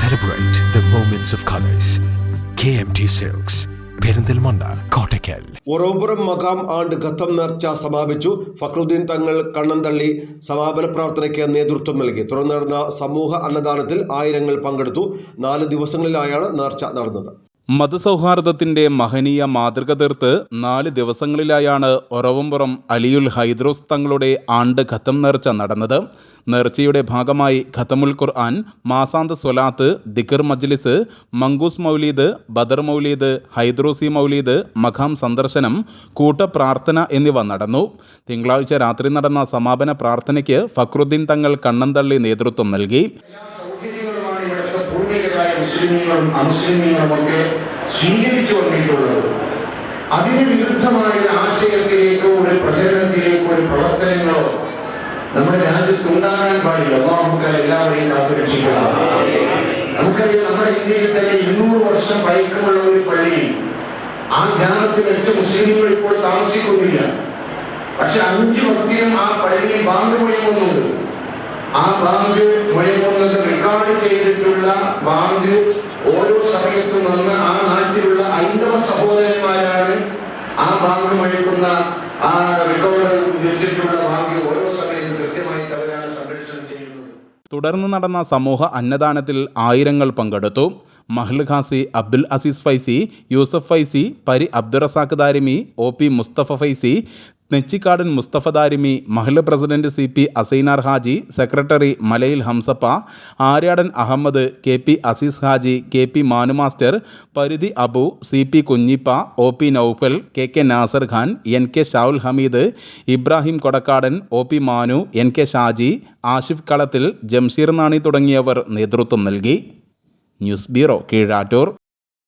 Celebrate the moments of colors. KMT Silks, Perinthalmanna Kottakkal ഒറോപുരം മകാം ആണ്ട് ഖത്തം നേർച്ച സമാപിച്ചു. ഫക്രുദ്ദീൻ തങ്ങൾ കണ്ണന്തള്ളി സമാപന പ്രവർത്തനയ്ക്ക് നേതൃത്വം നൽകി. തുടർന്ന് നടന്ന സമൂഹ അന്നദാനത്തിൽ ആയിരങ്ങൾ പങ്കെടുത്തു. നാല് ദിവസങ്ങളിലായാണ് നേർച്ച നടന്നത്. മതസൗഹാർദ്ദത്തിന്റെ മഹനീയ മാതൃക തീർത്ത് നാല് ദിവസങ്ങളിലായാണ് ഒറവംപുറം അലിയുൽ ഹൈദ്രോസ് തങ്ങളുടെ ആണ്ട് ഖത്തം നേർച്ച നടന്നത്. നേർച്ചയുടെ ഭാഗമായി ഖത്തമുൽ ഖുർആൻ മാസാന്ത സ്വലാത്ത് ദിഖർ മജ്ലിസ് മങ്കൂസ് മൗലീദ് ബദർ മൗലീദ് ഹൈദ്രോസി മൗലീദ് മഖാം സന്ദർശനം കൂട്ടപ്രാർത്ഥന എന്നിവ നടന്നു. തിങ്കളാഴ്ച രാത്രി നടന്ന സമാപന പ്രാർത്ഥനയ്ക്ക് ഫക്രുദ്ദീൻ തങ്ങൾ കണ്ണന്തള്ളി നേതൃത്വം നൽകി. പൂർവികരായ മുസ്ലിമീങ്ങളും അമുസ്ലിമീങ്ങളും ഒക്കെ സ്വീകരിച്ചു വന്നിട്ടുള്ളത് അതിന് വിരുദ്ധമായ ആശയത്തിലേക്കോ ഒരു പ്രചരണത്തിലേക്കോ ഒരു പ്രവർത്തനങ്ങളോ നമ്മുടെ രാജ്യത്ത് ഉണ്ടാകാൻ പാടില്ല. നമുക്ക് എല്ലാവരെയും കാത്തുരക്ഷിക്കണം നമുക്കറിയാം നമ്മുടെ ഇന്ത്യയിൽ തന്നെ ഇരുന്നൂറ് വർഷം പഴക്കമുള്ള ഒരു പള്ളി. ആ ഗ്രാമത്തിൽ ഒറ്റ മുസ്ലിങ്ങൾ ഇപ്പോൾ താമസിക്കുന്നില്ല. പക്ഷെ അഞ്ചു ഭക്തിയും ആ പള്ളിയിൽ ബാങ്ക് മുഴങ്ങുന്നുണ്ട് ആ ബാങ്ക് മുഴങ്ങുന്നത് റെക്കോർഡ് ചെയ്തിട്ടുള്ള ബാങ്ക് ഓരോ സമയത്തും വന്ന് ആ നാട്ടിലുള്ള ഹൈന്ദവ സഹോദരന്മാരാണ് ആ ബാങ്ക് മുഴക്കുന്ന ആ റെക്കോർഡ് വെച്ചിട്ടുള്ള ബാങ്ക് ഓരോ സമയത്തും കൃത്യമായിട്ട് അവരാണ് സംരക്ഷണം ചെയ്യുന്നത്. തുടർന്ന് നടന്ന സമൂഹ അന്നദാനത്തിൽ ആയിരങ്ങൾ പങ്കെടുത്തു. മഹ്ൽ ഖാസി അബ്ദുൽ അസീസ് ഫൈസി യൂസഫ് ഫൈസി പരി അബ്ദുറസാഖ് ദാരിമി ഒ പി മുസ്തഫ ഫൈസി നെച്ചിക്കാടൻ മുസ്തഫ ദാരിമി മഹിള president C P Asainar Haji secretary Malayil Hamsappa Aryadan Ahammed K P Aziz Haji K P Manumaster Paridhi Abu C P Kunhippa O P Noufal K K Nasar Khan N K Shavul Hameed Ibrahim Kodakkadan O P Manu N K Shaji Ashif Kalathil Jamsheer Nani തുടങ്ങിയവർ നേതൃത്വം നൽകി. News bureau Keezhattur.